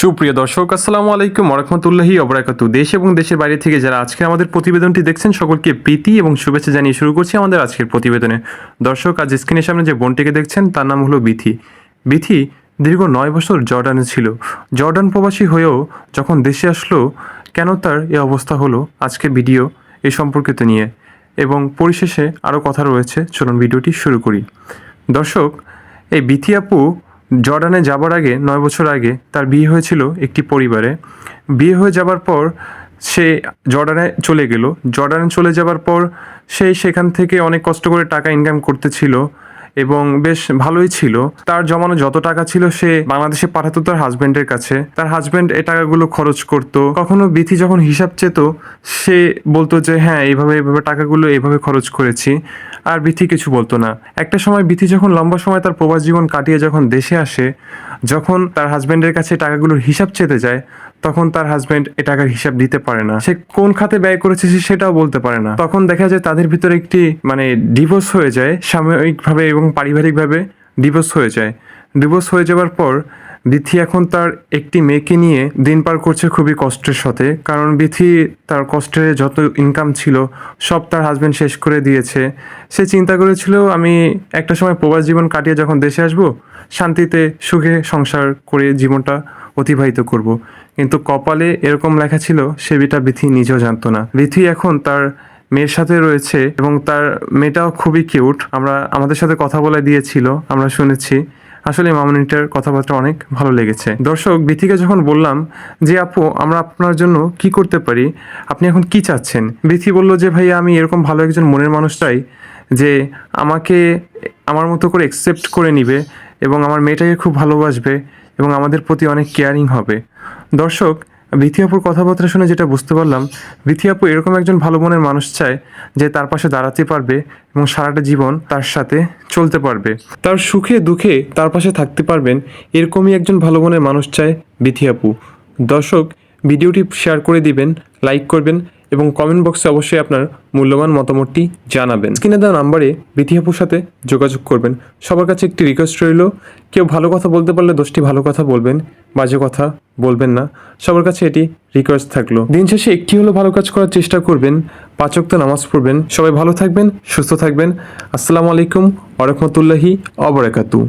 সুপ্রিয় দর্শক, আসসালামু আলাইকুম রহমতুল্লাহি অবরাকাতু দেশ এবং দেশের বাইরে থেকে যারা আজকে আমাদের প্রতিবেদনটি দেখছেন, সকলকে প্রীতি এবং শুভেচ্ছা জানিয়ে শুরু করছি আমাদের আজকের প্রতিবেদনে। দর্শক, আজ স্ক্রিনের সামনে যে বোনটিকে দেখছেন, তার নাম হলো বিথি। বিথি দীর্ঘ নয় বছর জর্ডানে ছিল। জর্ডান প্রবাসী হয়েও যখন দেশে আসলো, কেন তার এ অবস্থা হলো, আজকে ভিডিও এই সম্পর্কিত নিয়ে। এবং পরিশেষে আরও কথা রয়েছে, চলুন ভিডিওটি শুরু করি। দর্শক, এই বিথি আপু জর্ডানে যাবার আগে, নয় বছর আগে তার বিয়ে হয়েছিল একটি পরিবারে। বিয়ে হয়ে যাবার পর সে জর্ডানে চলে গেল। জর্ডানে চলে যাবার পর সে সেখান থেকে অনেক কষ্ট করে টাকা ইনকাম করতেছিল। এবং বেশ ভালোই ছিল। তার জমানো যত টাকা ছিল সে বাংলাদেশে পাঠাতো তার হাজব্যান্ডের কাছে। তার হাজব্যান্ড এ টাকাগুলো খরচ করত। কখনো বিথি যখন হিসাব চেত, সে বলতো যে হ্যাঁ এইভাবে এইভাবে টাকাগুলো এইভাবে খরচ করেছি। আর বিথি কিছু বলতো না। একটা সময় বিথি যখন লম্বা সময় তার প্রবাস জীবন কাটিয়ে যখন দেশে আসে যখন তার হাজব্যান্ডের কাছে টাকাগুলোর হিসাব চেতে যায়, তখন তার হাজব্যান্ড এ টাকার হিসাব দিতে পারে না। সে কোন খাতে ব্যয় করেছে সে সেটাও বলতে পারে না। তখন দেখা যায় তাদের ভিতরে একটি মানে ডিভোর্স হয়ে যায়, সাময়িকভাবে এবং পারিবারিকভাবে ডিভোর্স হয়ে যায়। ডিভোর্স হয়ে যাওয়ার পর বিথি এখন তার একটি মেয়েকে নিয়ে দিন পার করছে খুবই কষ্টের সাথে। কারণ বিথি তার কষ্টের যত ইনকাম ছিল, সব তার হাজব্যান্ড শেষ করে দিয়েছে। সে চিন্তা করেছিল, আমি একটা সময় প্রবাস জীবন কাটিয়ে যখন দেশে আসব, শান্তিতে, সুখে সংসার করে জীবনটা অতিবাহিত করব। কিন্তু কপালে এরকম লেখা ছিল, সে বিটা বিথি নিজেও জানতো না। বিথি এখন তার মেয়ের সাথে রয়েছে এবং তার মেয়েটাও খুবই কিউট আমরা, আমাদের সাথে কথা বলে দিয়েছিল, আমরা শুনেছি। আসলে মামুনিটার কথাবার্তা অনেক ভালো লেগেছে। দর্শক, বিথিকে যখন বললাম যে, আপু, আমরা আপনার জন্য কি করতে পারি? আপনি এখন কি চাচ্ছেন? বৃথি বলল যে, ভাইয়া, আমি এরকম ভালো একজন মনের মানুষ চাই যে, আমাকে আমার মতো করে অ্যাকসেপ্ট করে নিবে এবং আমার মেয়েটাকে খুব ভালোবাসবে এবং আমাদের প্রতি অনেক কেয়ারিং হবে। দর্শক বিথি আপুর কথাবার্তা শুনে যেটা বুঝতে পারলাম বিথি আপু এরকম একজন ভালো মনের মানুষ চায় যে তার পাশে দাঁড়াতে পারবে এবং সারাটা জীবন তার সাথে চলতে পারবে। তার সুখে দুঃখে তার পাশে থাকতে পারবেন এরকমই একজন ভালো মনের মানুষ চায় বিথি আপু দর্শক, ভিডিওটি শেয়ার করে দিবেন, লাইক করবেন এবং কমেন্ট বক্সে অবশ্যই আপনার মূল্যবান মতামতটি জানাবেন। স্ক্রিনে দেওয়া নাম্বারে বিথি আপুর সাথে যোগাযোগ করবেন। সবার কাছে একটি রিকোয়েস্ট রইল, কেউ ভালো কথা বলতে পারলে দশটি ভালো কথা বলবেন। বাজে কথা, বলবেন না। সবার কাছে এটি রিকোয়েস্ট থাকল। দিন শেষে একটি হলো ভালো কাজ করার চেষ্টা করবেন। পাঁচক্ত নামাজ পড়বেন। সবাই ভালো থাকবেন, সুস্থ থাকবেন। আসসালামু আলাইকুম আরহামতুল্লাহি অবরাকাতু